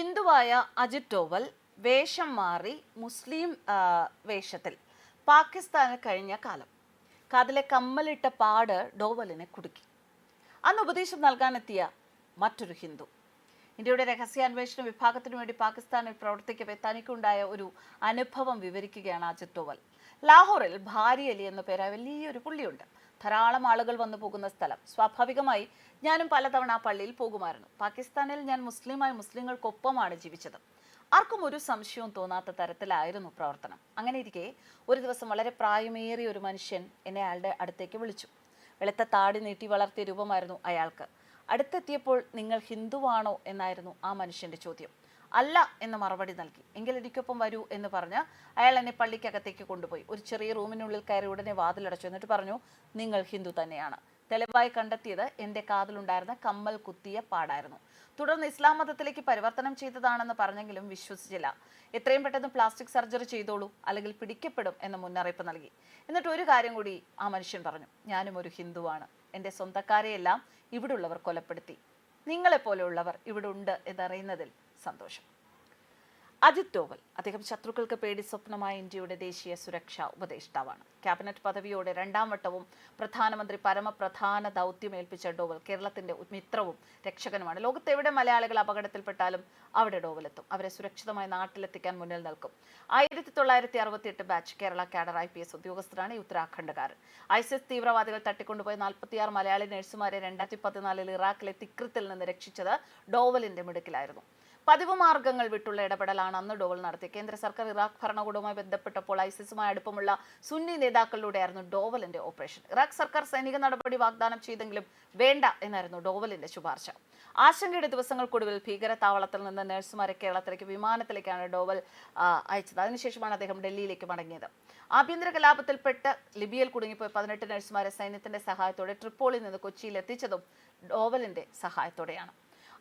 ഹിന്ദുവായ അജിത് ഡോവൽ വേഷം മാറി മുസ്ലിം വേഷത്തിൽ പാകിസ്ഥാനിൽ കഴിഞ്ഞ കാലം. കാതിലെ കമ്മലിട്ട പാട് ഡോവലിനെ കുടുക്കി. അന്ന് ഉപദേശം നൽകാനെത്തിയ മറ്റൊരു ഹിന്ദു. ഇന്ത്യയുടെ രഹസ്യാന്വേഷണ വിഭാഗത്തിനു വേണ്ടി പാകിസ്ഥാനിൽ പ്രവർത്തിക്കവേ തനിക്കുണ്ടായ ഒരു അനുഭവം വിവരിക്കുകയാണ് അജിത് ഡോവൽ. ലാഹോറിൽ ഭാരി അലി എന്ന പേരായ വലിയൊരു പുള്ളിയുണ്ട്. ധാരാളം ആളുകൾ വന്നു പോകുന്ന സ്ഥലം. സ്വാഭാവികമായി ഞാനും പലതവണ ആ പള്ളിയിൽ പോകുമായിരുന്നു. പാകിസ്ഥാനിൽ ഞാൻ മുസ്ലിമായി മുസ്ലിങ്ങൾക്കൊപ്പമാണ് ജീവിച്ചത്. ആർക്കും ഒരു സംശയവും തോന്നാത്ത തരത്തിലായിരുന്നു പ്രവർത്തനം. അങ്ങനെ ഇരിക്കെ ഒരു ദിവസം വളരെ പ്രായമേറിയ ഒരു മനുഷ്യൻ എന്നെ അയാളുടെ അടുത്തേക്ക് വിളിച്ചു. വെളുത്ത താടി നീട്ടി വളർത്തിയ രൂപമായിരുന്നു അയാൾക്ക്. അടുത്തെത്തിയപ്പോൾ നിങ്ങൾ ഹിന്ദുവാണോ? എന്നായിരുന്നു ആ മനുഷ്യന്റെ ചോദ്യം. അല്ല എന്ന് മറുപടി നൽകി. എങ്കിൽ എനിക്കൊപ്പം വരൂ എന്ന് പറഞ്ഞ് അയാൾ എന്നെ പള്ളിക്കകത്തേക്ക് കൊണ്ടുപോയി. ഒരു ചെറിയ റൂമിനുള്ളിൽ കയറി ഉടനെ വാതിലടച്ചു. എന്നിട്ട് പറഞ്ഞു നിങ്ങൾ ഹിന്ദു തന്നെയാണ്. തെളിവായി കണ്ടെത്തിയത് എന്റെ കാതിലുണ്ടായിരുന്ന കമ്മൽ കുത്തിയ പാടായിരുന്നു. തുടർന്ന് ഇസ്ലാം മതത്തിലേക്ക് പരിവർത്തനം ചെയ്തതാണെന്ന് പറഞ്ഞെങ്കിലും വിശ്വസിച്ചില്ല. എത്രയും പെട്ടെന്ന് പ്ലാസ്റ്റിക് സർജറി ചെയ്തോളൂ അല്ലെങ്കിൽ പിടിക്കപ്പെടും എന്ന് മുന്നറിയിപ്പ് നൽകി. എന്നിട്ട് ഒരു കാര്യം കൂടി ആ മനുഷ്യൻ പറഞ്ഞു. ഞാനും ഒരു ഹിന്ദുവാണ്. എന്റെ സ്വന്തക്കാരെയെല്ലാം ഇവിടുള്ളവർ കൊലപ്പെടുത്തി. നിങ്ങളെപ്പോലെയുള്ളവർ ഇവിടെ ഉണ്ട് എന്നറിയുന്നതിൽ സന്തോഷം. അജിത് ഡോവൽ അദ്ദേഹം ശത്രുക്കൾക്ക് പേടി സ്വപ്നമായ ഇന്ത്യയുടെ ദേശീയ സുരക്ഷാ ഉപദേഷ്ടാവാണ്. ക്യാബിനറ്റ് പദവിയോടെ രണ്ടാം വട്ടവും പ്രധാനമന്ത്രി പരമപ്രധാന ദൗത്യമേൽപ്പിച്ച ഡോവൽ കേരളത്തിന്റെ മിത്രവും രക്ഷകനുമാണ്. ലോകത്തെവിടെ മലയാളികൾ അപകടത്തിൽപ്പെട്ടാലും അവിടെ ഡോവലെത്തും. അവരെ സുരക്ഷിതമായി നാട്ടിലെത്തിക്കാൻ മുന്നിൽ നിൽക്കും. ആയിരത്തി തൊള്ളായിരത്തി അറുപത്തി എട്ട് batch Kerala cadre I P S ഉദ്യോഗസ്ഥരാണ് ഈ ഉത്തരാഖണ്ഡുകാരൻ. ഐസിസ് തീവ്രവാദികൾ തട്ടിക്കൊണ്ടുപോയ നാൽപ്പത്തിയാറ് മലയാളി നഴ്സുമാരെ രണ്ടായിരത്തി പതിനാലിൽ ഇറാഖിലെ തിക്രിത്തിൽ നിന്ന് രക്ഷിച്ചത് ഡോവലിന്റെ മിടുക്കിലായിരുന്നു. പതിവ് മാർഗങ്ങൾ വിട്ടുള്ള ഇടപെടലാണ് അന്ന് ഡോൾ നടത്തിയത്. കേന്ദ്ര സർക്കാർ ഇറാഖ് ഭരണകൂടവുമായി ബന്ധപ്പെട്ടപ്പോൾ ഐസിസുമായി അടുപ്പമുള്ള സുന്നി നേതാക്കളിലൂടെയായിരുന്നു ഡോവലിന്റെ ഓപ്പറേഷൻ. ഇറാഖ് സർക്കാർ സൈനിക നടപടി വാഗ്ദാനം ചെയ്തെങ്കിലും വേണ്ട എന്നായിരുന്നു ഡോവലിന്റെ ശുപാർശ. ആശങ്കയുടെ ദിവസങ്ങൾക്കൊടുവിൽ ഭീകര താവളത്തിൽ നിന്ന് നഴ്സുമാരെ കേരളത്തിലേക്ക് വിമാനത്തിലേക്കാണ് ഡോവൽ അയച്ചത്. അതിനുശേഷമാണ് അദ്ദേഹം ഡൽഹിയിലേക്ക് മടങ്ങിയത്. ആഭ്യന്തര കലാപത്തിൽപ്പെട്ട് ലിബിയയിൽ കുടുങ്ങിപ്പോയി പതിനെട്ട് നഴ്സുമാരെ സൈന്യത്തിന്റെ സഹായത്തോടെ ട്രിപ്പോളിൽ നിന്ന് കൊച്ചിയിൽ എത്തിച്ചതും ഡോവലിന്റെ സഹായത്തോടെയാണ്.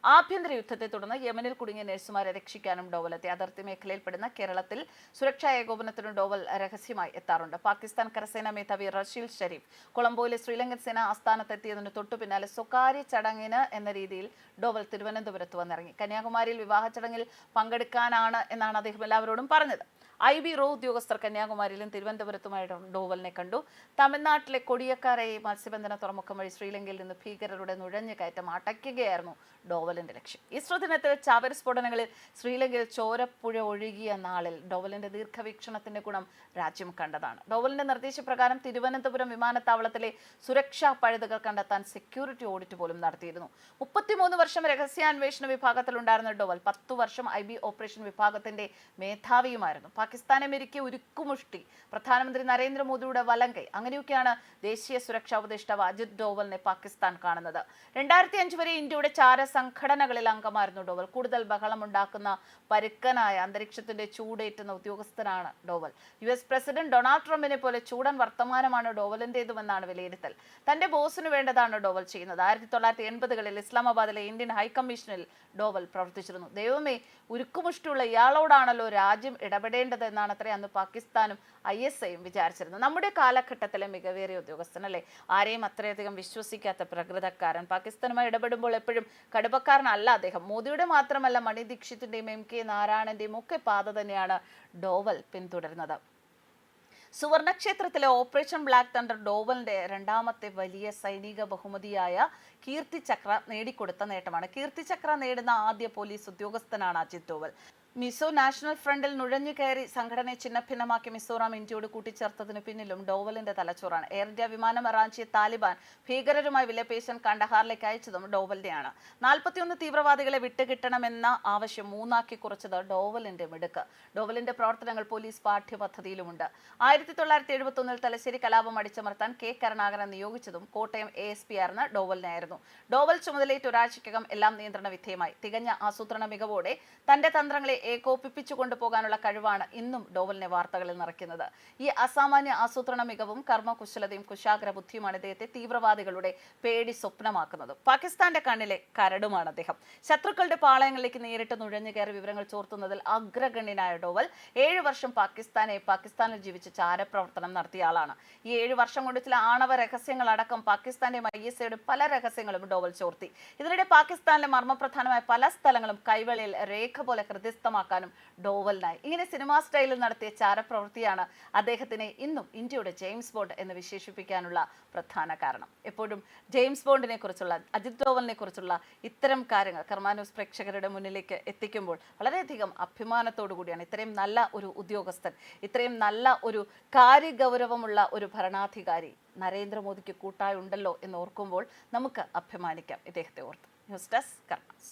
ആഭ്യന്തര യുദ്ധത്തെ തുടർന്ന് യമനിൽ കുടുങ്ങിയ നഴ്സുമാരെ രക്ഷിക്കാനും ഡോവലെത്തി അതിർത്തി മേഖലയിൽപ്പെടുന്ന കേരളത്തിൽ സുരക്ഷാ ഏകോപനത്തിന് ഡോവൽ രഹസ്യമായി എത്താറുണ്ട്. പാകിസ്ഥാൻ കരസേനാ മേധാവി റഷീൽ ഷെരീഫ് കൊളംബോയിലെ ശ്രീലങ്കൻ സേന ആസ്ഥാനത്തെത്തിയതിന് തൊട്ടു പിന്നാലെ സ്വകാര്യ ചടങ്ങിന് എന്ന രീതിയിൽ ഡോവൽ തിരുവനന്തപുരത്ത് വന്നിറങ്ങി. കന്യാകുമാരിയിൽ വിവാഹ ചടങ്ങിൽ പങ്കെടുക്കാനാണ് എന്നാണ് അദ്ദേഹം എല്ലാവരോടും പറഞ്ഞത്. ഐ ബി റോ ഉദ്യോഗസ്ഥർ കന്യാകുമാരിയിലും തിരുവനന്തപുരത്തുമായി ഡോവലിനെ കണ്ടു. തമിഴ്നാട്ടിലെ കൊടിയക്കാരെ മത്സ്യബന്ധന തുറമുഖം വഴി ശ്രീലങ്കയിൽ നിന്ന് ഭീകരരുടെ നുഴഞ്ഞു കയറ്റം അടയ്ക്കുകയായിരുന്നു ഡോവലിന്റെ ലക്ഷ്യം. ഇസ്രോ ദിനത്തിൽ ചാവരി സ്ഫോടനങ്ങളിൽ ശ്രീലങ്കയിൽ ചോരപ്പുഴ ഒഴുകിയ നാളിൽ ഡോവലിന്റെ ദീർഘവീക്ഷണത്തിന്റെ ഗുണം രാജ്യം കണ്ടതാണ്. ഡോവലിന്റെ നിർദ്ദേശപ്രകാരം തിരുവനന്തപുരം വിമാനത്താവളത്തിലെ സുരക്ഷാ പഴുതുകൾ കണ്ടെത്താൻ സെക്യൂരിറ്റി ഓഡിറ്റ് പോലും നടത്തിയിരുന്നു. മുപ്പത്തിമൂന്ന് വർഷം രഹസ്യാന്വേഷണ വിഭാഗത്തിലുണ്ടായിരുന്ന ഡോവൽ പത്തു വർഷം ഐ ബി ഓപ്പറേഷൻ വിഭാഗത്തിന്റെ മേധാവിയുമായിരുന്നു. പാകിസ്ഥാനെ അമേരിക്ക ഉരുക്കുമുഷ്ടി. പ്രധാനമന്ത്രി നരേന്ദ്രമോദിയുടെ വലങ്കൈ. അങ്ങനെയൊക്കെയാണ് ദേശീയ സുരക്ഷാ ഉപദേഷ്ടാവ് അജിത് ഡോവലിനെ പാകിസ്ഥാൻ കാണുന്നത്. രണ്ടായിരത്തി അഞ്ച് വരെ ഇന്ത്യയുടെ ചാര സംഘടനകളിൽ അംഗമായിരുന്നു ഡോവൽ. കൂടുതൽ ബഹളമുണ്ടാക്കുന്ന പരുക്കനായ അന്തരീക്ഷത്തിന്റെ ചൂടേറ്റുന്ന ഉദ്യോഗസ്ഥനാണ് Doval. U S president Donald ട്രംപിനെ പോലെ ചൂടൻ വർത്തമാനമാണ് ഡോവലിന്റേതുമെന്നാണ് വിലയിരുത്തൽ. തന്റെ ബോസിന് വേണ്ടതാണ് ഡോവൽ ചെയ്യുന്നത്. ആയിരത്തി തൊള്ളായിരത്തി എൺപതുകളിൽ ഇസ്ലാമാബാദിലെ ഇന്ത്യൻ ഹൈക്കമ്മീഷനിൽ ഡോവൽ പ്രവർത്തിച്ചിരുന്നു. ദൈവമേ ഉരുക്കുമുഷ്ടിയുള്ള ഇയാളോടാണല്ലോ രാജ്യം ഇടപെടേണ്ടത്. എന്നാണ് അത്രേ അന്ന് പാകിസ്ഥാനും ഐ എസ് ഐയും വിചാരിച്ചിരുന്നത്. നമ്മുടെ കാലഘട്ടത്തിലെ മികവേറിയ ഉദ്യോഗസ്ഥൻ അല്ലേ ആരെയും അത്രയധികം വിശ്വസിക്കാത്ത പ്രകൃതക്കാരൻ. പാകിസ്ഥാനുമായി ഇടപെടുമ്പോൾ എപ്പോഴും കടുപ്പക്കാരനല്ല അദ്ദേഹം. മോദിയുടെ മാത്രമല്ല മണി ദീക്ഷിത്തിന്റെയും എം കെ നാരായണന്റെയും ഒക്കെ പാത തന്നെയാണ് ഡോവൽ പിന്തുടരുന്നത്. സുവർണക്ഷേത്രത്തിലെ ഓപ്പറേഷൻ ബ്ലാക്ക് തണ്ടർ ഡോവലിന്റെ രണ്ടാമത്തെ വലിയ സൈനിക ബഹുമതിയായ കീർത്തി ചക്ര നേടിക്കൊടുത്ത നേട്ടമാണ്. കീർത്തി ചക്ര നേടുന്ന ആദ്യ പോലീസ് ഉദ്യോഗസ്ഥനാണ് അജിത് ഡോവൽ. മിസോ നാഷണൽ ഫ്രണ്ടിൽ നുഴഞ്ഞു കയറി സംഘടനയെ ചിഹ്നഭിന്നമാക്കി മിസോറാം ഇന്ത്യയോട് കൂട്ടിച്ചേർത്തതിന് പിന്നിലും ഡോവലിന്റെ തലച്ചോറാണ്. എയർ ഇന്ത്യ വിമാനം ഇറാഞ്ചിയ താലിബാൻ ഭീകരരുമായി വിലപേശൻ കണ്ടഹാറിലേക്ക് അയച്ചതും ഡോവലിന്റെയാണ്. നാൽപ്പത്തിയൊന്ന് തീവ്രവാദികളെ വിട്ടുകിട്ടണമെന്ന ആവശ്യം മൂന്നാക്കി കുറച്ചത് ഡോവലിന്റെ മിടുക്ക്. ഡോവലിന്റെ പ്രവർത്തനങ്ങൾ പോലീസ് പാഠ്യപദ്ധതിയിലുമുണ്ട്. ആയിരത്തി തൊള്ളായിരത്തി എഴുപത്തി ഒന്നിൽ തലശ്ശേരി കലാപം അടിച്ചമർത്താൻ കെ കരുണാകരൻ നിയോഗിച്ചതും കോട്ടയം എ എസ് പി ആയിരുന്ന ഡോവലിനായിരുന്നു. ഡോവൽ ചുമതലയേറ്റ് ഒരാഴ്ചയ്ക്കകം എല്ലാം നിയന്ത്രണ വിധേയമായി തികഞ്ഞ ആസൂത്രണ മികവോടെ തന്റെ തന്ത്രങ്ങളെ ഏകോപിപ്പിച്ചു കൊണ്ടുപോകാനുള്ള കഴിവാണ് ഇന്നും ഡോവലിനെ വാർത്തകളിൽ നിറയ്ക്കുന്നത്. ഈ അസാമാന്യ ആസൂത്രണ മികവും കർമ്മകുശലതയും കുശാഗ്ര ബുദ്ധിയുമാണ് ഇദ്ദേഹത്തെ തീവ്രവാദികളുടെ പേടി സ്വപ്നമാക്കുന്നത്. പാകിസ്ഥാന്റെ കണ്ണിലെ കരടുമാണ് അദ്ദേഹം. ശത്രുക്കളുടെ പാളയങ്ങളിലേക്ക് നേരിട്ട് നുഴഞ്ഞു കയറി വിവരങ്ങൾ ചോർത്തുന്നതിൽ അഗ്രഗണ്യനായ ഡോവൽ ഏഴു വർഷം പാകിസ്ഥാനെ പാകിസ്ഥാനിൽ ജീവിച്ച് ചാരപ്രവർത്തനം നടത്തിയ ആളാണ് ഈ ഏഴു വർഷം കൊണ്ട് ചില ആണവ രഹസ്യങ്ങളടക്കം പാകിസ്ഥാന്റെ ഐ എസ് ഐയുടെ പല രഹസ്യങ്ങളും ഡോവൽ ചോർത്തി. ഇതിനിടെ പാകിസ്ഥാനിലെ മർമ്മപ്രധാനമായ പല സ്ഥലങ്ങളും കൈവെളിയിൽ രേഖ പോലെ ഹൃദയസ്ഥമാക്കാനും ഡോവലിനായി. ഇങ്ങനെ സിനിമാ സ്റ്റൈലിൽ നടത്തിയ ചാരപ്രവൃത്തിയാണ് അദ്ദേഹത്തിനെ ഇന്നും ഇന്ത്യയുടെ ജെയിംസ് ബോണ്ട് എന്ന് വിശേഷിപ്പിക്കാനുള്ള പ്രധാന കാരണം. എപ്പോഴും ജെയിംസ് ബോണ്ടിനെ കുറിച്ചുള്ള അജിത് ഡോവലിനെ കുറിച്ചുള്ള ഇത്തരം കാര്യങ്ങൾ കർമാനൂസ് പ്രേക്ഷകരുടെ മുന്നിലേക്ക് എത്തിക്കുമ്പോൾ വളരെയധികം അഭിമാനത്തോടു കൂടിയാണ് ഇത്രയും നല്ല ഒരു ഉദ്യോഗസ്ഥൻ ഇത്രയും നല്ല ഒരു കാര്യഗൗരവമുള്ള ഒരു ഭരണാധികാരി നരേന്ദ്രമോദിക്ക് കൂട്ടായുണ്ടല്ലോ എന്ന് ഓർക്കുമ്പോൾ നമുക്ക് അഭിമാനിക്കാം. ഇദ്ദേഹത്തെ ഓർത്ത്. News desk karmas